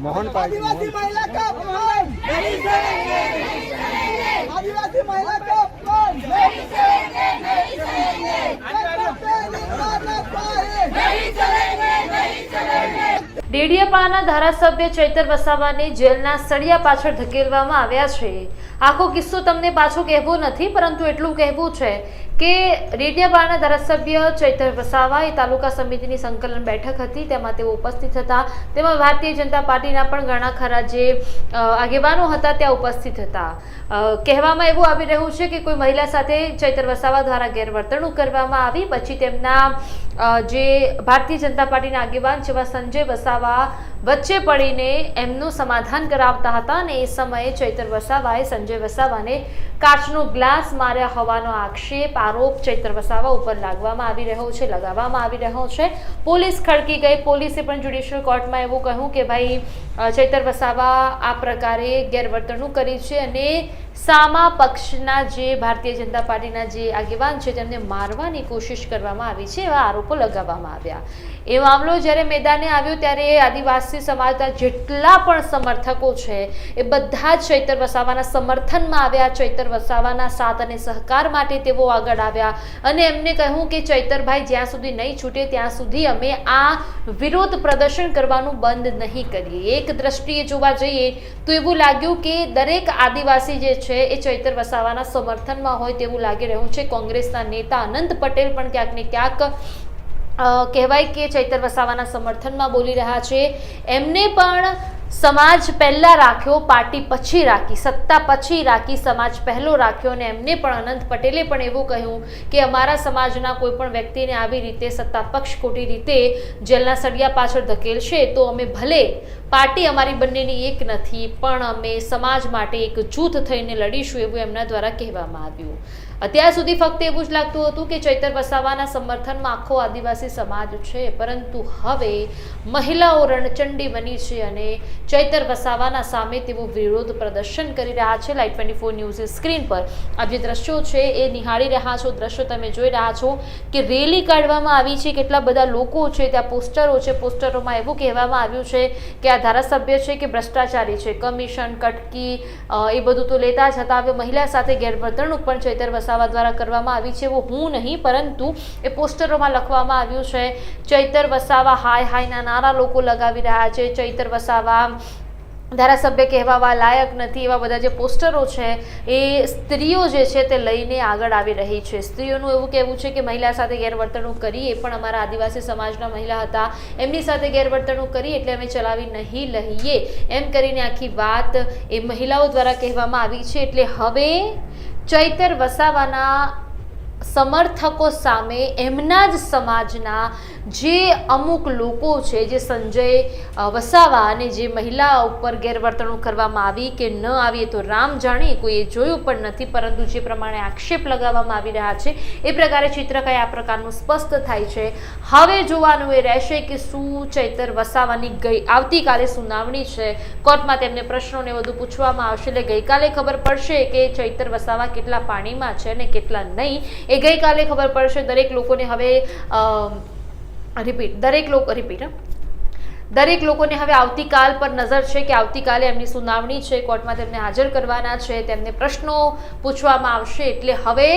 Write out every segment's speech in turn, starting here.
मोहनभाई आदिवासी महिला का अपमान नहीं करेंगे आदिवासी महिला का अपमान नहीं करेंगे नहीं करेंगे नहीं चलेंगे ડેડિયાપાડાના ધારાસભ્ય ચૈતર વસાવાને જેલના સળિયા પાછળ ધકેલવામાં આવ્યા છે આખો કિસ્સો તમને પાછો કહેવો નથી પરંતુ એટલું કહેવું છે કે ડેડિયાપાડાના ધારાસભ્ય ચૈતર વસાવા એ તાલુકા સમિતિની સંકલન બેઠક હતી, તેમાં તેઓ ઉપસ્થિત હતા. તેમાં ભારતીય જનતા પાર્ટીના પણ ઘણા ખરા જે આગેવાનો હતા, ત્યાં ઉપસ્થિત હતા. કહેવામાં એવું આવી રહ્યું છે કે કોઈ મહિલા સાથે ચૈતર વસાવા દ્વારા ગેરવર્તણૂક કરવામાં આવી, પછી તેમના જે ભારતીય જનતા પાર્ટીના આગેવાન જેવા સંજય વસાવા વચ્ચે પડીને એમનું સમાધાન કરાવતા હતા અને એ સમયે ચૈતર વસાવાએ, સંજય વસાવાને કાચનો ગ્લાસ માર્યા હોવાનો આક્ષેપ, આરોપ ચૈતર વસાવા ઉપર લાગવામાં આવી રહ્યો છે, લગાવવામાં આવી રહ્યો છે. પોલીસ ખડકી ગઈ. પોલીસે પણ જ્યુડિશિયલ કોર્ટમાં એવું કહ્યું કે ભાઈ ચૈતર વસાવા આ પ્રકારે ગેરવર્તણૂક કરી છે અને સામા પક્ષના જે ભારતીય જનતા પાર્ટીના જે આગેવાન છે, તેમને મારવાની કોશિશ કરવામાં આવી છે એવા આરોપો લગાવવામાં આવ્યા. એ મામલો જ્યારે મેદાને આવ્યો ત્યારે આદિવાસી સમાજના જેટલા પણ સમર્થકો છે, એ બધા જ ચૈતર વસાવાના સમર્થનમાં આવ્યા. ચૈતર વસાવાના સાથ અને સહકાર માટે તેઓ આગળ આવ્યા અને એમને કહ્યું કે, ચૈતરભાઈ, જ્યાં સુધી નહીં છૂટે, ત્યાં સુધી અમે આ વિરોધ પ્રદર્શન કરવાનું બંધ નહીં કરીએ. એક દ્રષ્ટિએ જોવા જઈએ તો એવું લાગ્યું કે દરેક આદિવાસી જે છે, એ ચૈતર વસાવાના સમર્થનમાં હોય તેવું લાગી રહ્યું છે. કોંગ્રેસના નેતા અનંત પટેલ પણ ક્યાંક ને ક્યાંક કહેવાય કે ચૈતર વસાવાના સમર્થનમાં બોલી રહ્યા છે. એમને પણ સમાજ પહેલા રાખ્યો, પાર્ટી પછી રાખી, સત્તા પછી રાખી, સમાજ પહેલો રાખ્યો અને એમને પણ અનંત પટેલે પણ એવું કહ્યું કે અમારા સમાજના કોઈ પણ વ્યક્તિને આવી રીતે સત્તા પક્ષ ખોટી રીતે જેલના સળિયા પાછળ ધકેલશે, તો અમે ભલે પાર્ટી અમારી બંનેની એક નથી, પણ અમે સમાજ માટે એક જૂથ થઈને લડીશું એવું એમના દ્વારા કહેવામાં આવ્યું. અત્યાર સુધી ફક્ત એવું જ લાગતું હતું કે ચૈતર વસાવાના સમર્થનમાં આખો આદિવાસી સમાજ છે, પરંતુ હવે મહિલાઓ રણચંડી બની છે અને ચૈતર વસાવાના સામે તેઓ વિરોધ પ્રદર્શન કરી રહ્યા છે. Light twenty four news screen પર આ જે દ્રશ્યો છે એ નિહાળી રહ્યા છો. દ્રશ્યો તમે જોઈ રહ્યા છો કે રેલી કાઢવામાં આવી છે. કેટલા બધા લોકો છે, ત્યાં પોસ્ટરો છે. પોસ્ટરોમાં એવું કહેવામાં આવ્યું છે કે આ ધારાસભ્ય છે કે ભ્રષ્ટાચારી છે. કમિશન, કટકી એ બધું તો લેતા જ હતા. હવે મહિલા સાથે ગેરવર્તણૂક પણ ચૈતર વસાવા દ્વારા કરવામાં આવી છે એવું હું નહીં, પરંતુ એ પોસ્ટરોમાં લખવામાં આવ્યું છે, ચૈતર વસાવા હાય હાયના નારા લોકો લગાવી રહ્યા છે, ચૈતર વસાવા ધારાસભ્ય કહેવાવા લાયક નથી એવા બધા જે પોસ્ટરો છે, એ સ્ત્રીઓ જે છે તે લઈને આગળ આવી રહી છે. સ્ત્રીઓનું એવું કહેવું છે કે મહિલા સાથે ગેરવર્તણૂક કરી એ પણ અમારા આદિવાસી સમાજના મહિલા હતા. એમની સાથે ગેરવર્તણૂક કરી એટલે અમે ચલાવી નહીં લઈએ. એમ કરીને આખી વાત એ મહિલાઓ દ્વારા કહેવામાં આવી છે. એટલે હવે ચૈતર વસાવાના સમર્થકો સામે એમના જ સમાજના જે અમુક લોકો છે, જે સંજય વસાવા અને જે મહિલા ઉપર ગેરવર્તણૂક કરવામાં આવી કે ન આવી તો રામ જાણે કોઈએ જોયું પણ નથી, પરંતુ જે પ્રમાણે આક્ષેપ લગાવવામાં આવી રહ્યા છે, એ પ્રકારે ચિત્ર આ પ્રકારનું સ્પષ્ટ થાય છે. હવે જોવાનું એ રહેશે કે શું ચૈતર વસાવાની ગઈ, આવતીકાલે સુનાવણી છે. કોર્ટમાં તેમને પ્રશ્નોને વધુ પૂછવામાં આવશે, એટલે ગઈકાલે ખબર પડશે કે ચૈતર વસાવા કેટલા પાણીમાં છે અને કેટલા નહીં. એ ગઈકાલે ખબર પડશે, દરેક લોકોને હવે રિપીટ દરેક લોકો રિપીટ દરેક લોકોને હવે આવતીકાલ પર નજર છે કે આવતીકાલે એમની સુનાવણી છે, કોર્ટમાં તેમને હાજર કરવાના છે, તેમને પ્રશ્નો પૂછવામાં આવશે, એટલે હવે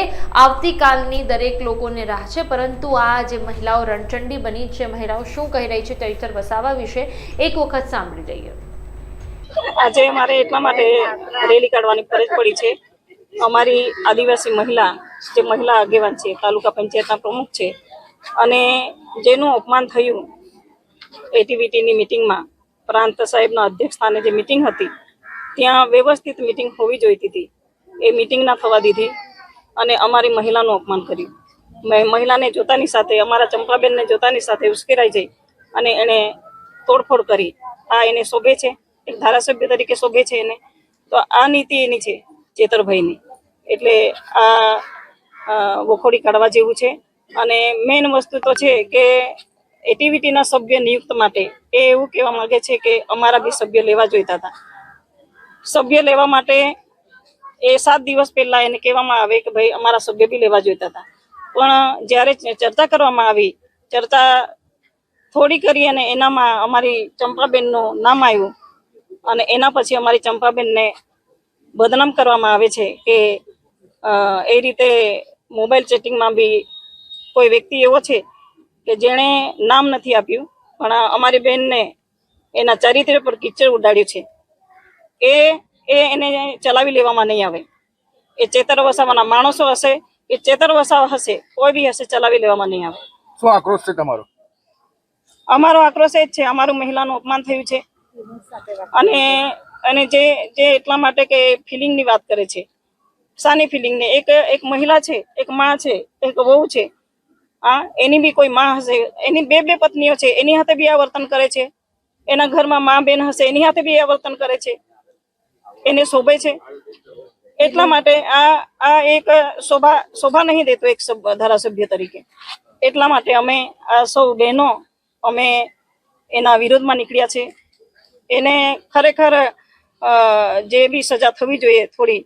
આવતીકાલની દરેક લોકોને રાહ છે. પરંતુ આ જે મહિલાઓ રણચંડી બની છે, મહિલાઓ શું કહી રહી છે ચૈતર વસાવા વિશે એક વખત સાંભળી લઈએ. આજે મારે એટલા માટે રેલી કાઢવાની ફરજ પડી છે. અમારી આદિવાસી મહિલા, જે મહિલા આગેવાન છે, તાલુકા પંચાયતના પ્રમુખ છે અને જેનું અપમાન થયું એટીવીટીની મિટિંગમાં પ્રાંત સાહેબના અધ્યક્ષ સ્થાને જે મિટિંગ હતી, ત્યાં વ્યવસ્થિત મિટિંગ હોવી જોઈતી હતી. એ મિટિંગ ના થવા દીધી અને અમારી મહિલાનું અપમાન કર્યું. મેં, મહિલાને જોતાની સાથે, અમારા ચંપાબેનને જોતાની સાથે ઉશ્કેરાઈ જઈ અને એણે તોડફોડ કરી. આ એને શોભે છે? એક ધારાસભ્ય તરીકે શોભે છે એને? તો આ નીતિ એની છે, ચેતરભાઈની. એટલે આ વખોડી કાઢવા જેવું છે. અને મેઇન વસ્તુ તો છે કે એટીવીટીના સભ્ય નિયુક્ત માટે એ એવું કહેવા માગે છે કે અમારા બી સભ્ય લેવા જોઈતા હતા. સભ્ય લેવા માટે એ સાત દિવસ પહેલા એને કહેવામાં આવે કે ભાઈ અમારા સભ્ય બી લેવા જોઈતા હતા. પણ જ્યારે ચર્ચા કરવામાં આવી, ચર્ચા થોડી કરી અને એનામાં અમારી ચંપાબેનનું નામ આવ્યું અને એના પછી અમારી ચંપાબેનને બદનામ કરવામાં આવે છે કે એ રીતે મોબાઈલ ચેટિંગમાં બી કોઈ વ્યક્તિ એવો છે કે જેણે નામ નથી આપ્યું પણ અમારી બેનને એના ચરિત્ર પર કિચડ ઉડાડ્યું છે. એ એ એને ચલાવી લેવામાં નહીં આવે. એ ચેતર વસાવાના માણસો હશે એ ચેતર વસાવા હશે કોઈ બી હશે ચલાવી લેવામાં નહીં આવે. શું આક્રોશ છે તમારો? અમારો આક્રોશ એ જ છે અમારું મહિલાનું અપમાન થયું છે. અને અને જે જે એટલા માટે કે ફિલિંગની વાત કરે છે. શાની ફિલિંગને. એક એક મહિલા છે એક માં છે એક વહુ છે. હા એની બી કોઈ માં હશે. એની બે બે પત્નીઓ છે. એની હાથે બી આ વર્તન કરે છે. એના ઘરમાં માં બેન હશે. એની હાથે બી આ વર્તન કરે છે. એને શોભે છે. એટલા માટે આ આ એક શોભા શોભા નહીં દેતો એક ધારાસભ્ય તરીકે. એટલા માટે અમે આ સૌ બહેનો અમે એના વિરોધમાં નીકળ્યા છે. એને ખરેખર જે બી સજા થવી જોઈએ થોડી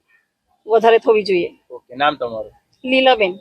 વધારે થવી જોઈએ. નામ તમારું? લીલાબેન.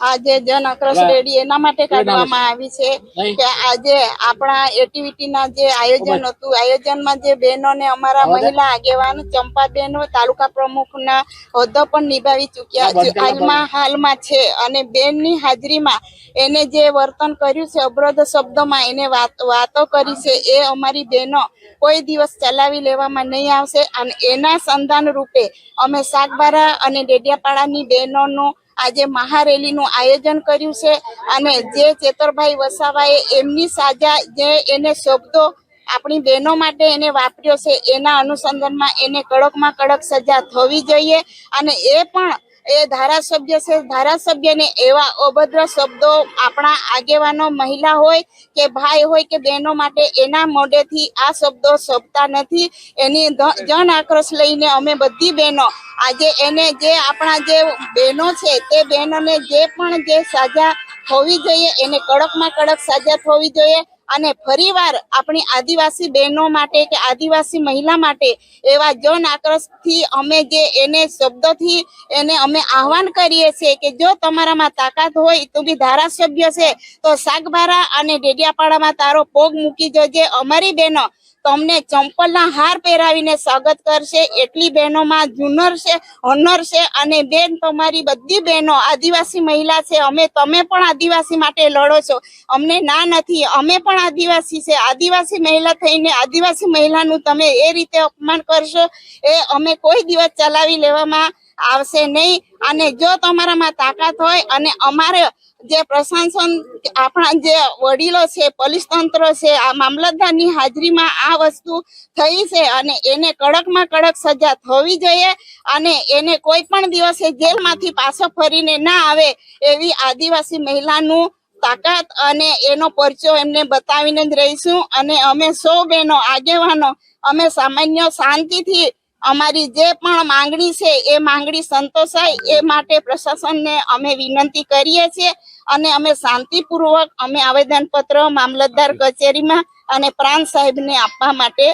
આજે જન આક્રોશ રેડી એના માટે કાઢવામાં આવી છે કે આજે આપણા એક્ટિવિટીના જે આયોજન હતું આયોજનમાં જે બહેનોને અમારા મહિલા આગેવાન ચંપાબેનો તાલુકા પ્રમુખના હોદ્દો પણ નિભાવી ચૂક્યા છે હાલમાં હાલમાં છે. અને બેનની હાજરીમાં એને જે વર્તન કર્યું છે અવરોધ શબ્દોમાં એને વાત વાતો કરી છે એ અમારી બહેનો કોઈ દિવસ ચલાવી લેવામાં નહીં આવશે. અને એના સંધાન રૂપે અમે સાગબારા અને ડેડિયાપાડાની બહેનોનું આજે મહારેલીનું આયોજન કર્યું છે અને જે ચેતરભાઈ વસાવાએ એમની સાજા જે એને શબ્દો આપણી બહેનો માટે એને વાપર્યો છે, એના અનુસંધાનમાં એને કડકમાં કડક સજા થવી જોઈએ અને એ પણ એ ધારાસભ્ય છે. ધારાસભ્યને એવા અભદ્ર શબ્દો આપણા આગેવાનો મહિલા હોય કે ભાઈ હોય કે બહેનો માટે એના મોઢેથી આ શબ્દો શોભતા નથી. એની જન આક્રોશ લઈને અમે બધી બહેનો આજે એને જે આપણા જે બહેનો છે તે બહેનોને જે પણ જે સાજા થવી જોઈએ, એને કડકમાં કડક સાજા થવી જોઈએ અને ફરીવાર આપણી આદિવાસી બહેનો માટે કે આદિવાસી મહિલા માટે એવા જન આક્રોશથી અમે જે એને શબ્દોથી એને અમે આહવાન કરીએ છીએ કે જો તમારામાં તાકાત હોય તો બી ધારાસભ્ય છે, તો શાકભારા અને ડેડિયાપાડામાં તારો પોગ મૂકી જજે. અમારી બહેનો તમને ચંપલના હાર પહેરાવીને સ્વાગત કરશે. એટલી બહેનોમાં જુનર છે, હોનર છે અને બેન તમારી બધી બહેનો આદિવાસી મહિલા છે. અમે, તમે પણ આદિવાસી માટે લડો છો. અમને ના નથી. અમે પણ આદિવાસી છે. આદિવાસી મહિલા થઈને આદિવાસી મહિલાનું તમે એ રીતે અપમાન કરશો એ અમે કોઈ દિવસ ચલાવી લેવામાં આવશે નહીં. અને જો તમારામાં તાકાત હોય અને અમારે જે પ્રશાસન, આપણા જે વડીલો છે, પોલીસ તંત્ર છે, આ મામલતદારની હાજરીમાં આ વસ્તુ થઈ છે અને એને કડકમાં કડક સજા થવી જોઈએ અને એને કોઈ પણ દિવસે જેલમાંથી પાછો ફરીને ના આવે એવી આદિવાસી મહિલાનું તાકાત અને એનો પરચો એમને બતાવીને જ રહીશું. અને અમે સૌ બહેનો, આગેવાનો, અમે સામાન્ય શાંતિથી અમારી જે પણ માંગણી છે, એ માંગણી સંતોષાય. એ માટે પ્રશાસનને અમે વિનંતી કરીએ છીએ અને અમે શાંતિપૂર્વક અમે આવેદનપત્ર મામલતદાર કચેરીમાં અને પ્રાંત સાહેબને આપવા માટે